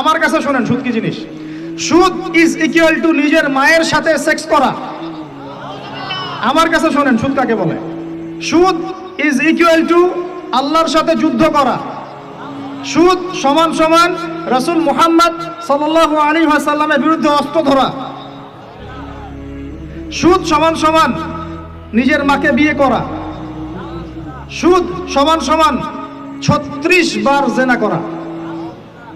আমার কাছে শোনেন, সুদ কি জিনিস? সুদ ইজ ইকুয়াল টু নিজের মায়ের সাথে সেক্স করা। আমার কাছে শোনেন সুদ কাকে বলে। সুদ ইজ ইকুয়াল টু আল্লাহর সাথে যুদ্ধ করা। সুদ সমান সমান রসুল মুহাম্মদ সাল্লাল্লাহু আলী সাল্লামের বিরুদ্ধে অস্ত্র ধরা। সুদ সমান সমান নিজের মাকে বিয়ে করা। সুদ সমান সমান ছত্রিশ বার জেনা করা।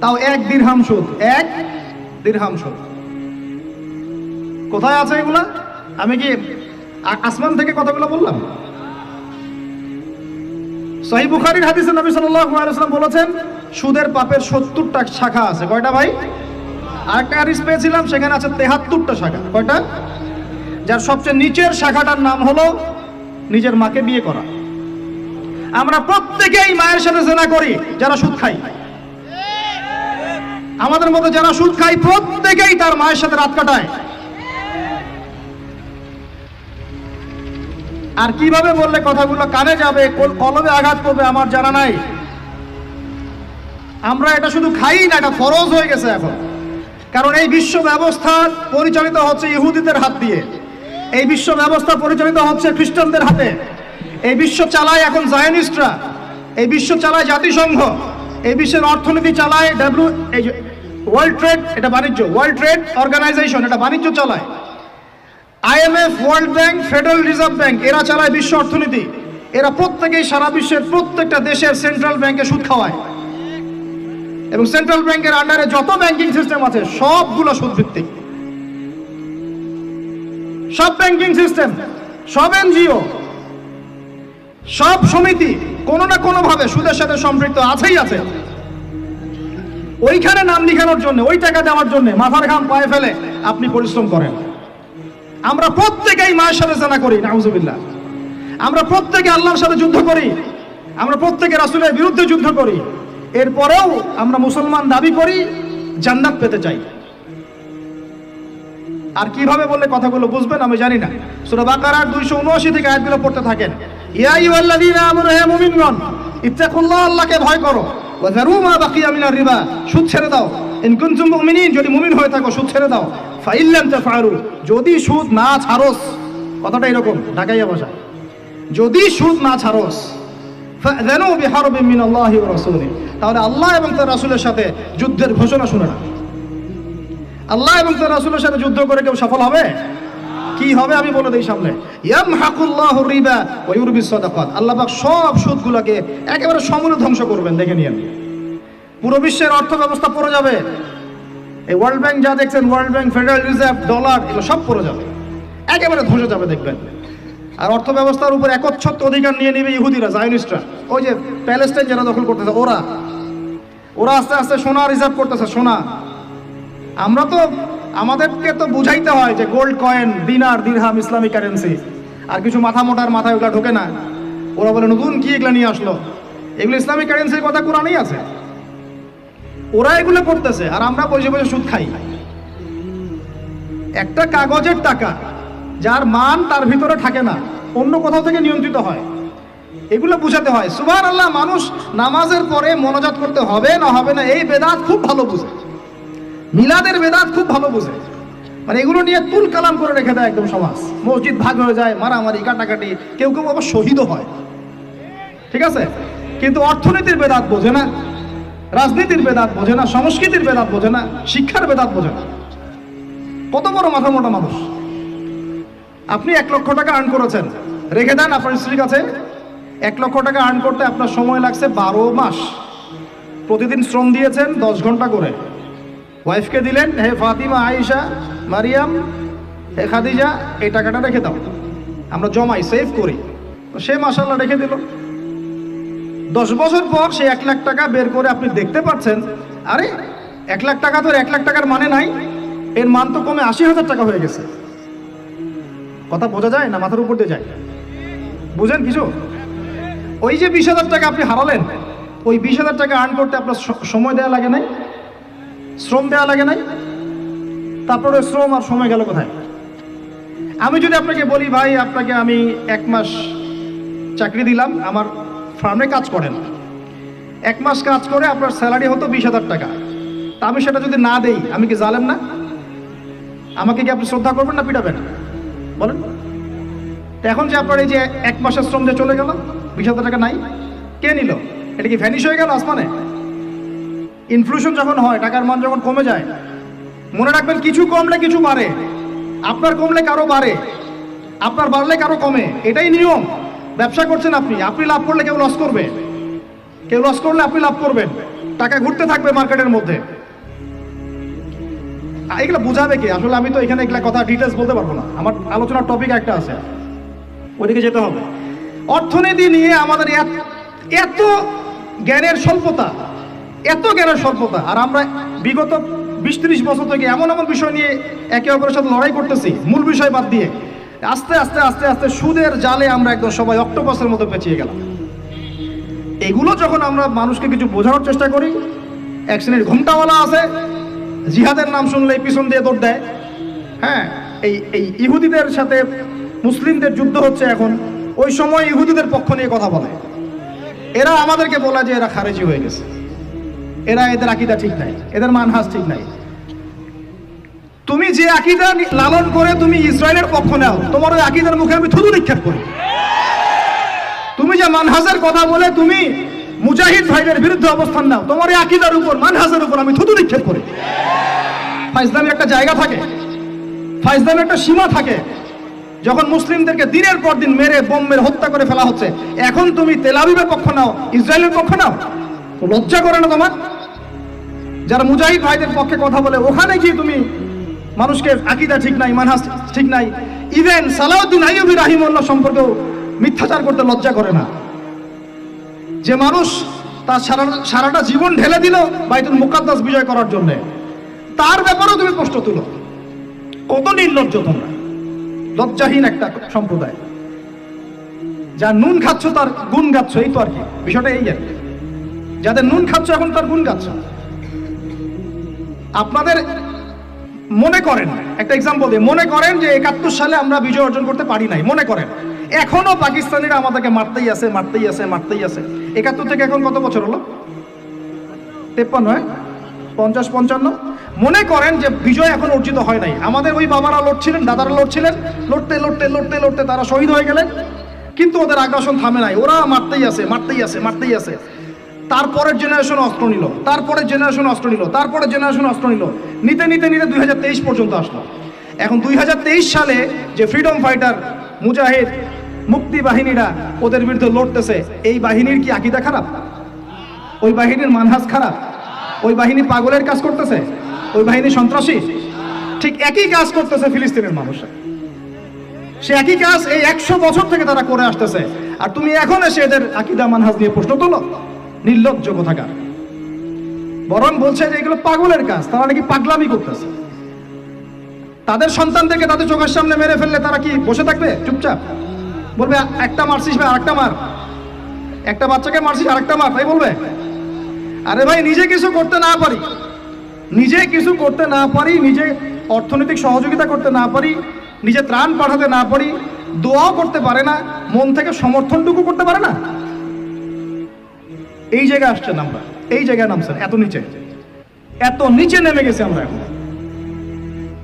তাও এক দিরহাম সুদ, এক দিরহাম সুদ। কোথায় আছে এগুলা? আমি কি আসমান থেকে কথাগুলো বললাম? সহি বুখারীর হাদিসে নবী ওয়াসাল্লাম বলেছেন, সুদের পাপের 70টা শাখা আছে। কয়টা ভাই? আরেকটা হাদিস পেয়েছিলাম, সেখানে আছে 73টা শাখা। কয়টা? যার সবচেয়ে নিচের শাখাটার নাম হলো নিজের মাকে বিয়ে করা। আমরা প্রত্যেকেই মায়ের সাথে জেনা করি, যারা সুদ খাই আমাদের মতো যারা সুদ খাই প্রত্যেকেই তার মায়ের সাথে রাত কাটায়। আর কীভাবে বললে কথাগুলো কানে যাবে কলমে আঘাত করবে, আমার জানা নাই। আমরা এটা শুধু খাই না, এটা ফরজ হয়ে গেছে এখন। কারণ এই বিশ্ব ব্যবস্থা পরিচালিত হচ্ছে ইহুদিদের হাত দিয়ে। এই বিশ্ব ব্যবস্থা পরিচালিত হচ্ছে খ্রিস্টানদের হাতে। এই বিশ্ব চালায় এখন জায়নিস্টরা। এই বিশ্ব চালায় জাতিসংঘ। এই বিশ্বের অর্থনীতি চালায় ডাব্লিউ ওয়ার্ল্ড ট্রেড এটা বাণিজ্য। ওয়ার্ল্ড ট্রেড অর্গানাইজেশন এটা বাণিজ্য চালায়। IMF world bank federal reserve bank এরা চালায় বিশ্ব অর্থনীতি। এরা প্রত্যেকেই সারা বিশ্বের প্রত্যেকটা দেশের সেন্ট্রাল ব্যাংকে সুদ খাওয়ায়। এবং সেন্ট্রাল ব্যাংকের আন্ডারে যত ব্যাংকিং সিস্টেম আছে, সবগুলো সুদ ভিত্তিক সব ব্যাংকিং সিস্টেম সব এনজিও, সব সমিতি, কোনো না কোনো ভাবে সুদের সাথে সম্পৃক্ত আছেই আছে। ওইখানে নাম লিখানোর জন্য, ওই টাকা দেওয়ার জন্য মাথার ঘাম পায়ে ফেলে আপনি পরিশ্রম করেন। আমরা প্রত্যেকেই মায়ের সাথে জানা করি, নাউজুবিল্লাহ। আমরা প্রত্যেকে আল্লাহর সাথে যুদ্ধ করি, আমরা প্রত্যেকে রাসূলের বিরুদ্ধে যুদ্ধ করি। এরপরেও আমরা মুসলমান দাবি করি, জান্নাত পেতে চাই। আর কীভাবে বললে কথাগুলো বুঝবেন আমি জানি না। সূরা বাকারার 279 থেকে আয়াতগুলো পড়তে থাকেন, ইয়া আইয়ুহাল্লাযীনা আমানু, হে মুমিনগণ, ইত্তাকুল্লাহ, আল্লাহকে ভয় করো। ছেড়ে দাও। যদি হয়ে থাকো, সুদ ছেড়ে দাও। যদি না ছাড়োস, কথাটা এরকম, ঢাকাইয়া ভাষা যদি সুদ না ছাড়োস মিনাল্লাহি তাহলে আল্লাহ এবং তার রাসূলের সাথে যুদ্ধের ঘোষণা শুনে না। আল্লাহ এবং তার রাসূলের সাথে যুদ্ধ করে কেউ সফল হবে? কি হবে আমি বলে দিই সামনে। ইয়ামহাকুল্লাহু রিবা ওয়া সাদাকাত। আল্লাহ সব সুদগুলোকে একেবারে সমূলে ধ্বংস করবেন, দেখে নিয়েন। পুরো বিশ্বের অর্থ ব্যবস্থা পড়ে যাবে। এই ওয়ার্ল্ড ব্যাংক যা দেখছেন world bank federal reserve dollar এগুলো সব পড়ে যাবে। একেবারে ধ্বংস যাবে, দেখবেন। আর অর্থ ব্যবস্থার উপর একচ্ছত্ব অধিকার নিয়ে নেবে ইহুদিরা, জায়নিস্টরা। ওই যে প্যালেস্টাইন যারা দখল করতেছে, ওরা। ওরা আস্তে আস্তে সোনা রিজার্ভ করতেছে, সোনা। আমরা তো আমাদেরকে তো বুঝাইতে হয় যে গোল্ড কয়েন দিনার দিরহাম ইসলামিক কারেন্সি আর কিছু মাথা মোটার মাথায় ওগুলা ঢোকে না। ওরা বলে, নতুন কি এগুলা নিয়ে আসলো? এগুলো ইসলামিক কারেন্সির কথা কোরআনেই আছে। ওরা এগুলো করতেছে, আর আমরা বসে বসে সুদ খাই। একটা কাগজের টাকা, যার মান তার ভিতরে থাকে না, অন্য কোথাও থেকে নিয়ন্ত্রিত হয়। এগুলো বুঝাতে হয়। সুবাহ আল্লাহ মানুষ নামাজের পরে মনোজাত করতে হবে না হবে না, এই বেদাত খুব ভালো বুঝে। মিলাদের বেদাত খুব ভালো বোঝে। মানে এগুলো নিয়ে তুল কালাম করে রেখে দেয় একদম সমাজ। মসজিদ ভাগ হয়ে যায়, মারামারি, কাটাকাটি, কেউ কেউ আবার শহীদও হয়। ঠিক আছে? কিন্তু অর্থনীতির বেদাত বোঝে না, রাজনীতির বেদাত বোঝে না, সংস্কৃতির বেদাত বোঝে না, শিক্ষার বেদাত বোঝে না। কত বড় মাথা মোটা মানুষ। আপনি এক লক্ষ টাকা আর্ন করেছেন। রেখে দেন আপনার স্ত্রীর কাছে। এক লক্ষ টাকা আর্ন করতে আপনার সময় লাগছে বারো মাস। প্রতিদিন শ্রম দিয়েছেন দশ ঘণ্টা করে। ওয়াইফকে দিলেন, হে ফাতিমা, আয়েশা, মারিয়াম, হে খাদিজা, এই টাকাটা রেখে দাও। আমরা জমাই সেভ করি। সে মাসাল্লাহ রেখে দিল। দশ বছর পর সে এক লাখ টাকা বের করে, আপনি দেখতে পাচ্ছেন, আরে, এক লাখ টাকা তো এক লাখ টাকার মানে নাই। এর মান তো কমে আশি হাজার টাকা হয়ে গেছে। কথা বোঝা যায় না মাথার উপর দিয়ে যায়? বুঝেন কিছু? ওই যে বিশ হাজার টাকা আপনি হারালেন, ওই বিশ হাজার টাকা আর্ন করতে আপনার সময় দেওয়া লাগে নাই? শ্রম দেওয়া লাগে নাই? তারপরে শ্রম আর সময় গেল কোথায়? আমি যদি আপনাকে বলি, ভাই, আপনাকে আমি এক মাস চাকরি দিলাম, আমার ফার্মে কাজ করেন। এক মাস কাজ করে আপনার স্যালারি হতো বিশ হাজার টাকা। তা আমি সেটা যদি না দেই, আমি কি জালেম না? আমাকে কি আপনি শ্রদ্ধা করবেন না পিটাবেন? বলেন। এখন যে আপনার এই যে এক মাসের শ্রম যে চলে গেল, বিশ হাজার টাকা নাই, কে নিল? এটা কি ভ্যানিশ হয়ে গেল আসমানে? ইনফ্লুশন যখন হয়, টাকার মান যখন কমে যায়, মনে রাখবেন কিছু কমলে কিছু বাড়ে, আপনার কমলে কারও বাড়ে, আপনার বাড়লে কারও কমে, এটাই নিয়ম। ব্যবসা করছেন আপনি আপনি লাভ করলে কেউ লস করবে। কেউ লস করলে আপনি লাভ করবেন। টাকা ঘুরতে থাকবে মার্কেটের মধ্যে। এগুলো বোঝাবে কি? আসলে আমি তো এখানে এগুলা কথা ডিটেলস বলতে পারব না। আমার আলোচনার টপিক একটা আছে। ওইদিকে যেতে হবে। অর্থনীতি নিয়ে আমাদের এত জ্ঞানের স্বল্পতা এত জ্ঞানের স্বল্পতা। আর আমরা বিগত বিশ ত্রিশ বছর থেকে এমন এমন বিষয় নিয়ে একে অপরের সাথে লড়াই করতেছি, মূল বিষয় বাদ দিয়ে। আস্তে আস্তে আস্তে আস্তে সুদের জালে আমরা একদম সবাই অক্টোপাসের মতো পেঁচিয়ে গেলাম। এগুলো যখন আমরা মানুষকে কিছু বোঝানোর চেষ্টা করি, এক শ্রেণির ঘুমটাওয়ালা আছে, জিহাদের নাম শুনলে পিছন দিয়ে দৌড় দেয়। হ্যাঁ এই এই ইহুদিদের সাথে মুসলিমদের যুদ্ধ হচ্ছে এখন, ওই সময় ইহুদিদের পক্ষ নিয়ে কথা বলে। এরা আমাদেরকে বলে যে এরা খারেজি হয়ে গেছে। এরা এদের আকিদা ঠিক নাই, এদের মানহাজ ঠিক নাই। তুমি যে আকিদা লালন করে তুমি ইসরায়েলের পক্ষ নাও, তোমার ওই আকিদার মুখে আমি থুতু নিক্ষেপ করি। তুমি যে মানহাজের কথা বলে তুমি মুজাহিদ ভাইদের বিরুদ্ধে অবস্থান নাও, তোমার এই আকিদার উপর, মানহাজের উপর আমি থুতু নিক্ষেপ করি। ফাইজলামের একটা জায়গা থাকে ফাইজলামের একটা সীমা থাকে, যখন মুসলিমদেরকে দিনের পর দিন মেরে, বোম মেরে হত্যা করে ফেলা হচ্ছে, এখন তুমি তেলাবিবের পক্ষ নাও, ইসরায়েলের পক্ষ নাও। লজ্জা করে না তোমার? যারা মুজাহিদ ভাইদের পক্ষে কথা বলে, ওখানে গিয়ে তুমি মানুষকে আকিদা ঠিক নাই, মানহাজ ঠিক নাই। ইভেন সালাউদ্দিন আইয়ুবী রাহিমুল্লাহ সম্পর্কেও মিথ্যাচার করতে লজ্জা করে না। যে মানুষ তার সারা সারাটা জীবন ঢেলে দিল বাইতুল মুকাদ্দাস বিজয় করার জন্য। তার ব্যাপারেও তুমি প্রশ্ন তুলো। কত নির্লজ্জ তোমরা। লজ্জাহীন একটা সম্প্রদায়। যা নুন খাচ্ছ তার গুণ গাচ্ছ, এই তো আর কি। বিষয়টা এই আর কি। যাদের নুন খাচ্ছ, এখন তার গুণ গাচ্ছ। আপনাদের মনে করেন, একটা এক্সাম্পল দিয়ে, মনে করেন যে একাত্তর সালে আমরা বিজয় অর্জন করতে পারি নাই, মনে করেন। এখনও পাকিস্তানিরা আমাদেরকে মারতেই আছে মারতেই আছে মারতেই আছে। একাত্তর থেকে এখন কত বছর হলো? তেপ্পান্ন হ্যাঁ? পঞ্চাশ, পঞ্চান্ন? মনে করেন যে বিজয় এখন অর্জিত হয় নাই। আমাদের ওই বাবারা লড়ছিলেন, দাদারা লড়ছিলেন, লড়তে লড়তে লড়তে লড়তে তারা শহীদ হয়ে গেলেন। কিন্তু ওদের আগ্রাসন থামে নাই। ওরা মারতেই আছে মারতেই আছে মারতেই আছে। তারপরের জেনারেশন অস্ত্র নিল, তারপরের জেনারেশন অস্ত্র নিল, তারপরের জেনারেশন অস্ত্র নিল। নিতে নিতে নিতে দুই হাজার তেইশ পর্যন্ত আসলো। এখন দুই হাজার তেইশ সালে যে ফ্রিডম ফাইটার মুজাহিদ, মুক্তি বাহিনীরা ওদের বিরুদ্ধে লড়তেছে, এই বাহিনীর কি আকিদা খারাপ? ওই বাহিনীর মানহাজ খারাপ? ওই বাহিনী পাগলের কাজ করতেছে? ওই বাহিনী সন্ত্রাসী? ঠিক একই কাজ করতেছে ফিলিস্তিনের মানুষরা। সে একই কাজ এই একশো বছর থেকে তারা করে আসতেছে। আর তুমি এখন এসে এদের আকিদা মানহাজ নিয়ে প্রশ্ন তোলো নির্লজ্জ কোথাকার। বরং বলছে যে এগুলো পাগলের কাজ, তারা নাকি পাগলামি করতেছে। তাদের সন্তানদেরকে তাদের চোখের সামনে মেরে ফেললে তারা কি বসে থাকবে? চুপচাপ। বলবে, একটা মারছিস ভাই, আরেকটা মার। একটা বাচ্চাকে মারছিস, আরেকটা মার। তাই বলবে, আরে ভাই, নিজে কিছু করতে না পারি। নিজে কিছু করতে না পারি, নিজে অর্থনৈতিক সহযোগিতা করতে না পারি, নিজে ত্রাণ পাঠাতে না পারি, দোয়াও করতে পারে না, মন থেকে সমর্থনটুকু করতে পারে না। এই জায়গায় আসছেন আমরা। এই জায়গায় নামছেন, এত নিচে। এত নিচে নেমে গেছে আমরা এখন।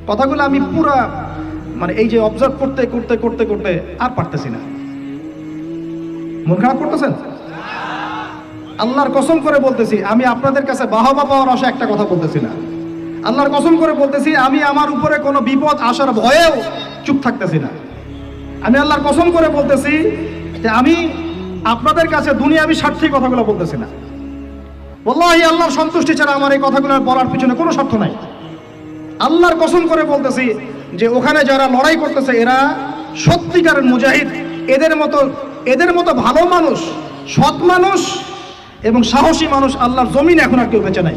কথাগুলো আমি পুরা মানে এই যে অবজার্ভ করতে করতে করতে করতে আর পারতেছি না। মন খারাপ করতেছেন? আল্লাহর কসম করে বলতেছি, আমি আপনাদের কাছে বাহবা পাওয়ার আশা একটা কথা বলতেছি না। আল্লাহর কসম করে বলতেছি, আমি আমার উপরে কোনো বিপদ আসার ভয়েও চুপ থাকতেছি না। আমি আল্লাহর কসম করে বলতেছি যে আমি আপনাদের কাছে দুনিয়াবি স্বার্থে কথাগুলো বলতেছি না। বল্লাহি আল্লাহর সন্তুষ্টি ছাড়া আমার এই কথাগুলো বলার পিছনে কোনো স্বার্থ নাই। আল্লাহর কসম করে বলতেছি যে ওখানে যারা লড়াই করতেছে, এরা সত্যিকারের মুজাহিদ। এদের মতো এদের মতো ভালো মানুষ, সৎ মানুষ এবং সাহসী মানুষ আল্লাহর জমিন এখন আর কেউ বেঁচে নাই।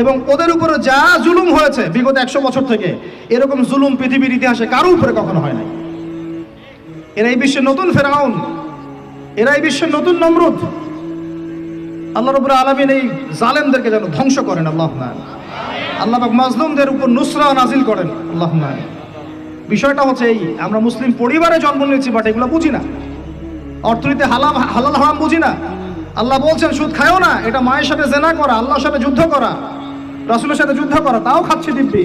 এবং ওদের উপরে যা জুলুম হয়েছে বিগত একশো বছর থেকে, এরকম জুলুম পৃথিবীর ইতিহাসে কারও উপরে কখনো হয় নাই। এরা এই বিশ্বের নতুন ফেরাউন। এরা এই বিশ্বের নতুন নমরুদ। আল্লাহ রবুল আলমিন এই জালেমদেরকে যেন ধ্বংস করেন আল্লাহ আল্লাহ মাজলুমদের উপর নুসরা নাজিল করেন আল্লাহ বিষয়টা হচ্ছে এই, আমরা মুসলিম পরিবারে জন্ম নিয়েছি বাট এগুলো বুঝি না। অর্থনীতি হালাম হালাল হারাম বুঝি না। আল্লাহ বলছেন, সুদ খায়ও না, এটা মায়ের সাথে জেনা করা, আল্লাহর সাথে যুদ্ধ করা, রাসুলের সাথে যুদ্ধ করা, তাও খাচ্ছে দিব্যি।